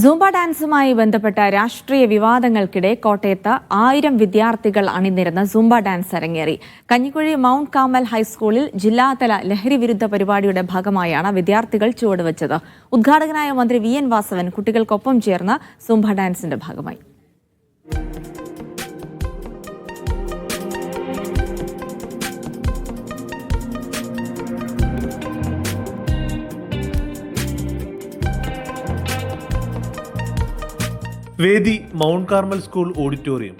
Zumba ഡാൻസുമായി ബന്ധപ്പെട്ട രാഷ്ട്രീയ വിവാദങ്ങൾക്കിടെ കോട്ടയത്ത് ആയിരം വിദ്യാർത്ഥികൾ അണിനിരുന്ന സൂംബ ഡാൻസ് അരങ്ങേറി. കഞ്ഞിക്കുഴി മൗണ്ട് കാമൽ ഹൈസ്കൂളിൽ ജില്ലാതല ലഹരി വിരുദ്ധ പരിപാടിയുടെ ഭാഗമായാണ് വിദ്യാർത്ഥികൾ ചുവടുവച്ചത്. ഉദ്ഘാടകനായ മന്ത്രി വി എൻ വാസവൻ കുട്ടികൾക്കൊപ്പം ചേർന്ന സൂംബ ഡാൻസിന്റെ ഭാഗമായി. വേദി മൗണ്ട് കാർമൽ സ്കൂൾ ഓഡിറ്റോറിയം.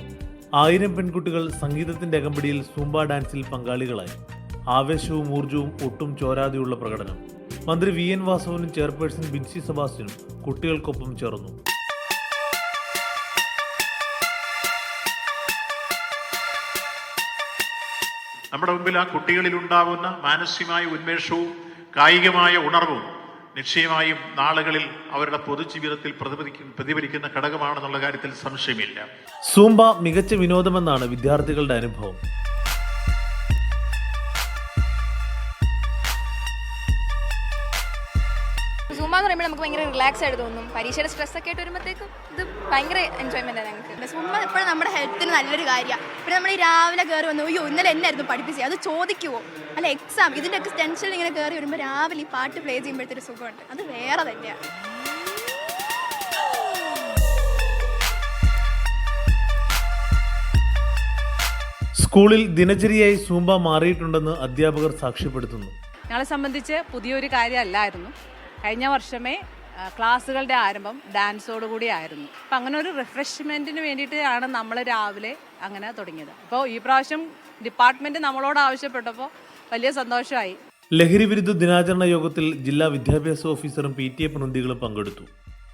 ആയിരം പെൺകുട്ടികൾ സംഗീതത്തിന്റെ അകമ്പടിയിൽ സൂംബ ഡാൻസിൽ പങ്കാളികളായി. ആവേശവും ഊർജവും ഒട്ടും ചോരാതെയുള്ള പ്രകടനം. മന്ത്രി വി എൻ വാസവനും ചെയർപേഴ്സൺ ബിൻസി സബാസ്റ്റിനും കുട്ടികൾക്കൊപ്പം ചേർന്നു. നമ്മുടെ മുമ്പിൽ ആ കുട്ടികളിൽ ഉണ്ടാകുന്ന മാനസികമായ ഉന്മേഷവും കായികമായ ഉണർവും നിശ്ചയമായും നാളുകളിൽ അവരുടെ പൊതുജീവിതത്തിൽ പ്രതിഫലിക്കുന്ന പ്രതിഫലിക്കുന്ന ഘടകമാണെന്നുള്ള കാര്യത്തിൽ സംശയമില്ല. സൂംബ മികച്ച വിനോദമെന്നാണ് വിദ്യാർത്ഥികളുടെ അനുഭവം. സൂമ എന്ന് പറയുമ്പോൾ നമുക്ക് ഭയങ്കര റിലാക്സ് ആയിട്ട് തോന്നും. പരീക്ഷയുടെ സ്ട്രെസ് ഒക്കെ ആയിട്ട് വരുമ്പോഴത്തേക്കും ഇത് ഭയങ്കര എൻജോയ്മെന്റ് ആണ് ഞങ്ങൾക്ക്. സൂമ എപ്പോഴും നമ്മുടെ ഹെൽത്തിന് നല്ലൊരു കാര്യമാണ് പിന്നെ നമ്മൾ ഈ രാവിലെ കയറി വന്നു അയ്യോ ഇന്നലെ എന്നായിരുന്നു പഠിപ്പിച്ചത് അത് ചോദിക്കുവോ? അല്ല എക്സാം ഇതിന്റെയൊക്കെ ടെൻഷൻ ഇങ്ങനെ കയറി വരുമ്പോൾ രാവിലെ ഈ പാട്ട് പ്ലേ ചെയ്യുമ്പോഴത്തെ ഒരു സുഖമുണ്ട്. അത് വേറെ തന്നെയാണ് സ്കൂളിൽ ദിനചര്യയായി സൂമ്പ മാറിയിട്ടുണ്ടെന്ന് അധ്യാപകർ സാക്ഷ്യപ്പെടുത്തുന്നു. ഞങ്ങളെ സംബന്ധിച്ച് പുതിയൊരു കാര്യമല്ലായിരുന്നു. കഴിഞ്ഞ വർഷമേ ക്ലാസ്സുകളുടെ ആരംഭം ഡാൻസോടുകൂടി ആയിരുന്നു അപ്പം അങ്ങനെ ഒരു റിഫ്രഷ്മെന്റിന് വേണ്ടിയിട്ടാണ് നമ്മൾ രാവിലെ അങ്ങനെ തുടങ്ങിയത്. അപ്പോൾ ഈ പ്രാവശ്യം ഡിപ്പാർട്ട്മെന്റ് നമ്മളോട് ആവശ്യപ്പെട്ടപ്പോൾ വലിയ സന്തോഷമായി. ലഹരി വിരുദ്ധ ദിനാചരണ യോഗത്തിൽ ജില്ലാ വിദ്യാഭ്യാസ ഓഫീസറും പി ടി എ പ്രതിനിധികളും പങ്കെടുത്തു.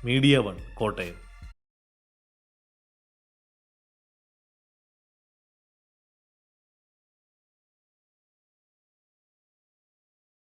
Media one Kottayam.